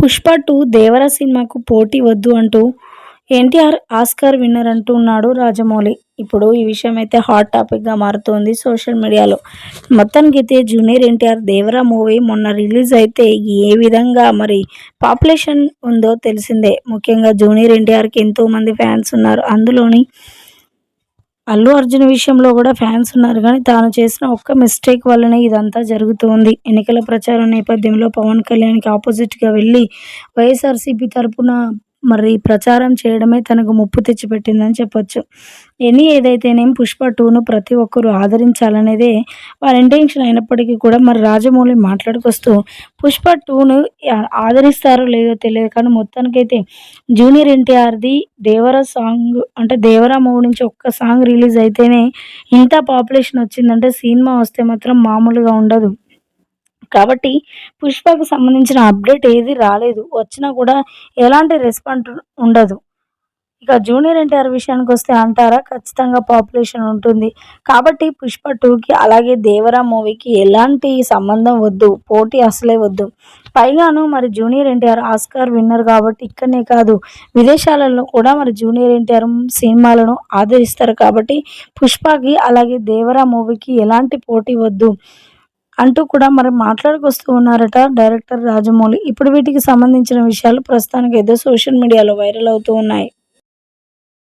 Pushpa two దేవర సినిమాకు పోటీ వద్దు అంటూ ఎన్టీఆర్ ఆస్కార్ విన్నర్ అంటున్నాడు రాజమౌళి. ఇప్పుడు ఈ విషయం అయితే హాట్ టాపిక్గా మారుతోంది సోషల్ మీడియాలో. మొత్తానికి అయితే జూనియర్ ఎన్టీఆర్ దేవరా మూవీ మొన్న రిలీజ్ అయితే ఏ విధంగా మరి పాపులేషన్ ఉందో తెలిసిందే. ముఖ్యంగా జూనియర్ ఎన్టీఆర్కి ఎంతోమంది ఫ్యాన్స్ ఉన్నారు. అందులోని అల్లు అర్జున్ విషయంలో కూడా ఫ్యాన్స్ ఉన్నారు కానీ తాను చేసిన ఒక్క మిస్టేక్ వల్లనే ఇదంతా జరుగుతుంది. ఎన్నికల ప్రచారం నేపథ్యంలో పవన్ కళ్యాణ్కి ఆపోజిట్గా వెళ్ళి వైఎస్ఆర్సీపీ తరపున మరి ప్రచారం చేయడమే తనకు ముప్పు తెచ్చిపెట్టిందని చెప్పొచ్చు. ఎనీ ఏదైతేనేం పుష్ప టూను ప్రతి ఒక్కరూ ఆదరించాలనేదే వారి ఇంటెన్షన్ అయినప్పటికీ కూడా మరి రాజమౌళి మాట్లాడుకొస్తూ పుష్ప టూను ఆదరిస్తారో లేదో తెలియదు కానీ మొత్తానికైతే జూనియర్ ఎన్టీఆర్ది దేవర సాంగ్ అంటే దేవరా మూవీ నుంచి ఒక్క సాంగ్ రిలీజ్ అయితేనే ఇంత పాపులేషన్ వచ్చిందంటే సినిమా వస్తే మాత్రం మామూలుగా ఉండదు. కాబట్టి పుష్పకు సంబంధించిన అప్డేట్ ఏది రాలేదు. వచ్చినా కూడా ఎలాంటి రెస్పాండ్ ఉండదు. ఇక జూనియర్ ఎన్టీఆర్ విషయానికి వస్తే అంటారా? ఖచ్చితంగా పాపులేషన్ ఉంటుంది. కాబట్టి పుష్ప టూకి అలాగే దేవరా మూవీకి ఎలాంటి సంబంధం వద్దు. పోటీ అసలే వద్దు. పైగాను మరి జూనియర్ ఎన్టీఆర్ ఆస్కార్ విన్నర్ కాబట్టి ఇక్కడనే కాదు. విదేశాలలో కూడా మరి జూనియర్ ఎన్టీఆర్ సినిమాలను ఆదరిస్తారు కాబట్టి పుష్పకి అలాగే దేవరా మూవీకి ఎలాంటి పోటీ వద్దు. అంటూ కూడా మరి మాట్లాడుకొస్తూ ఉన్నారట డైరెక్టర్ రాజమౌళి. ఇప్పుడు వీటికి సంబంధించిన విషయాలు ప్రస్తుతానికి ఏదో సోషల్ మీడియాలో వైరల్ అవుతూ ఉన్నాయి.